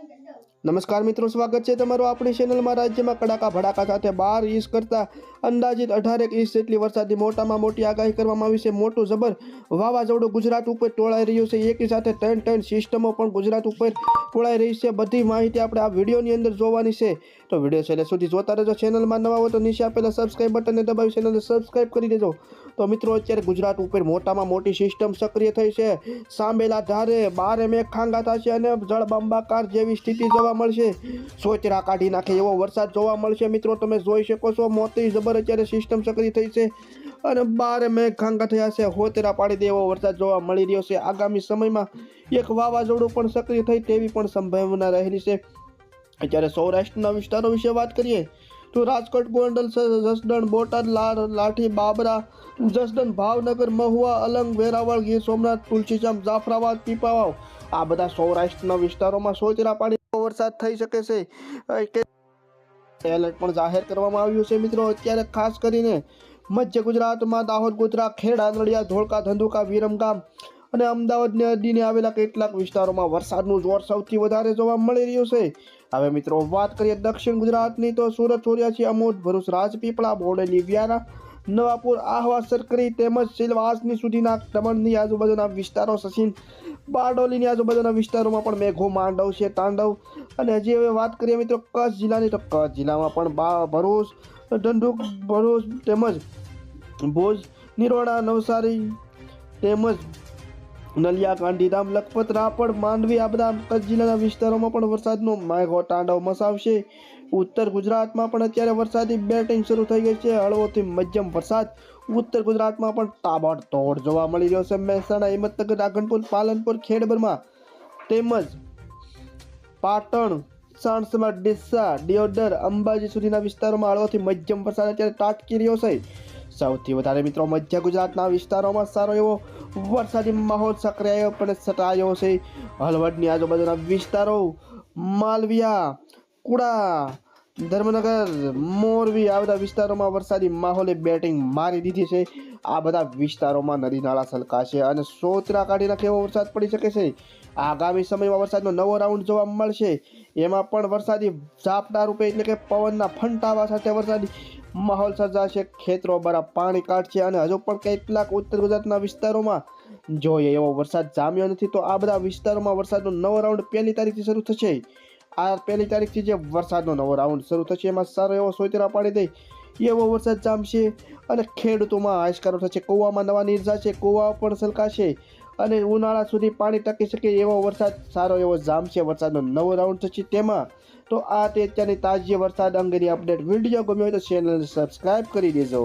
નમસ્કાર મિત્રો, સ્વાગત છે તમારું આપણી ચેનલમાં રાજ્યમાં કડાકા ભડાકા સાથે બાર ઇંચ કરતા અંદાજિત અઢારેક ઇંચ જેટલી વરસાદની મોટામાં મોટી આગાહી કરવામાં આવી છે. મોટું જબર વાવાઝોડું ગુજરાત ઉપર ટોળાઈ રહ્યું છે. એકી સાથે ત્રણ ત્રણ સિસ્ટમો પણ ગુજરાત ઉપર ટોળાઈ રહી છે. બધી માહિતી આપણે આ વિડીયોની અંદર જોવાની છે. તો વીડિયો છેલ્લે સુધી જોતા રહેજો. ચેનલમાં નવા હોય તો નીચે આપેલા સબસ્ક્રાઈબ બટનને દબાવી ચેનલને સબસ્ક્રાઈબ કરી દેજો. તો મિત્રો, અત્યારે ગુજરાત ઉપર મોટામાં મોટી સિસ્ટમ સક્રિય થઈ છે. સાંભેલા ધારે બારે મેઘ ખાંગા થશે અને જળબંબાકાર જેવી સ્થિતિ જોવા મળશે. સોચરા કાઢી નાખે એવો વરસાદ જોવા મળશે. મિત્રો, તમે જોઈ શકો છો મોટી જબર અત્યારે સિસ્ટમ સક્રિય થઈ છે અને બારે મેઘ ખાંગા થયા છે. હોતેરા પાડી દે એવો વરસાદ જોવા મળી રહ્યો છે. આગામી સમયમાં એક વાવાઝોડું પણ સક્રિય થઈ તેવી પણ સંભાવના રહેલી છે. જ્યારે સૌરાષ્ટ્રના વિસ્તારો વિશે વાત કરીએ, તો રાજકોટ, ગોંડલ જસદણ, બોટાદ લાઠી, બાબરા, જસદણ, ભાવનગર, મહુવા, અલંગ, વેરાવળ, ગીર સોમનાથ તુલસીજામ જાફરાબાદ, પીપાવાવ, આ બધા સૌરાષ્ટ્રના વિસ્તારોમાં સોચરા પાડી વરસાદ થઈ શકે છે. એલર્ટ પણ જાહેર કરવામાં આવ્યું છે મિત્રો. અત્યારે ખાસ કરીને મધ્ય ગુજરાતમાં દાહોદ ગુજરાત ખેડા, નડિયાદ, ધોળકા, ધંધુકા, વિરમગામ અને અમદાવાદને અડીને આવેલા કેટલાક વિસ્તારોમાં વરસાદનું જોર સૌથી વધારે જોવા મળી રહ્યું છે. હવે મિત્રો, વાત કરીએ દક્ષિણ ગુજરાતની, તો સુરત ચોર્યાસી અમોદ, ભરૂચ રાજપીપળા, બોડેલી વ્યારા નવાપુર, આહવા, સરકરી તેમજ સિલવાસની સુધીના દમણની આજુબાજુના વિસ્તારો, સચિન બારડોલીની આજુબાજુના વિસ્તારોમાં પણ મેઘો માંડવ છે, તાંડવ. અને હજી હવે વાત કરીએ મિત્રો કચ્છ જિલ્લાની, તો કચ્છ જિલ્લામાં પણ બા, ભરૂચ, ધંધુક, ભરૂચ તેમજ ભુજ, નિરોડા, નવસારી તેમજ નલિયા ગાંધીધામ, લખપત, રાપર, માંડવી, આ બધા કચ્છ જિલ્લાના વિસ્તારોમાં પણ વરસાદનો માયગો તાંડવ મસાવશે. ઉત્તર ગુજરાતમાં પણ અત્યારે વરસાદી બેટિંગ શરૂ થઈ ગઈ છે. હળવોથી મધ્યમ વરસાદ ઉત્તર ગુજરાતમાં પણ તાબડતોડ જોવા મળી રહ્યો છે. મહેસાણા, હિંમતનગર, રાધનપુર, પાલનપુર, ખેડબરમાં તેમજ પાટણ, સાણસમાં ડીસા, દિયોદર, અંબાજી સુધીના વિસ્તારોમાં હળવોથી મધ્યમ વરસાદ અત્યારે તાટકી રહ્યો છે. સૌથી વધારે મિત્રો મધ્ય ગુજરાતના વિસ્તારોમાં સારો એવો વરસાદી માહોલ સક્રિય પણ સટાયો છે. હળવદની આજુબાજુના વિસ્તારો માલવિયા, કુડા, ધર્મનગર, મોરબી, આ બધા વિસ્તારોમાં વરસાદી માહોલે બેટિંગ મારી દીધી છે. આ બધા વિસ્તારોમાં નદી નાળા સલકાશે અને સોતરા કાઢી નાખે એવો વરસાદ પડી શકે છે? આગામી સમયમાં વરસાદનો નવો રાઉન્ડ જોવા મળશે. એમાં પણ વરસાદી ઝાપટા રૂપે એટલે કે પવનના ફંટાવા સાથે વરસાદી માહોલ સર્જાશે, ખેતરો બરાબર પાણી કાઢશે અને હજુ પણ કેટલાક ઉત્તર ગુજરાતના વિસ્તારોમાં જોઈએ એવો વરસાદ જામ્યો નથી, તો આ બધા વિસ્તારોમાં વરસાદનો નવો રાઉન્ડ પહેલી તારીખથી શરૂ થશે. આ પહેલી તારીખથી જે વરસાદનો નવો રાઉન્ડ શરૂ થશે, એમાં સારો એવો સોયતરા પાડી દે એવો વરસાદ જામશે અને ખેડૂતોમાં હાશકારો થશે, કૂવામાં નવા નીર જશે, કૂવા પણ છલકાશે અને ઉનાળા સુધી પાણી ટકી શકે એવો વરસાદ, સારો એવો જામશે, વરસાદનો નવો રાઉન્ડ થશે તેમાં. તો આ તે અત્યારની તાજી વરસાદ અંગેની અપડેટ વીડિયો ગમ્યો હોય તો ચેનલને સબસ્ક્રાઈબ કરી દેજો.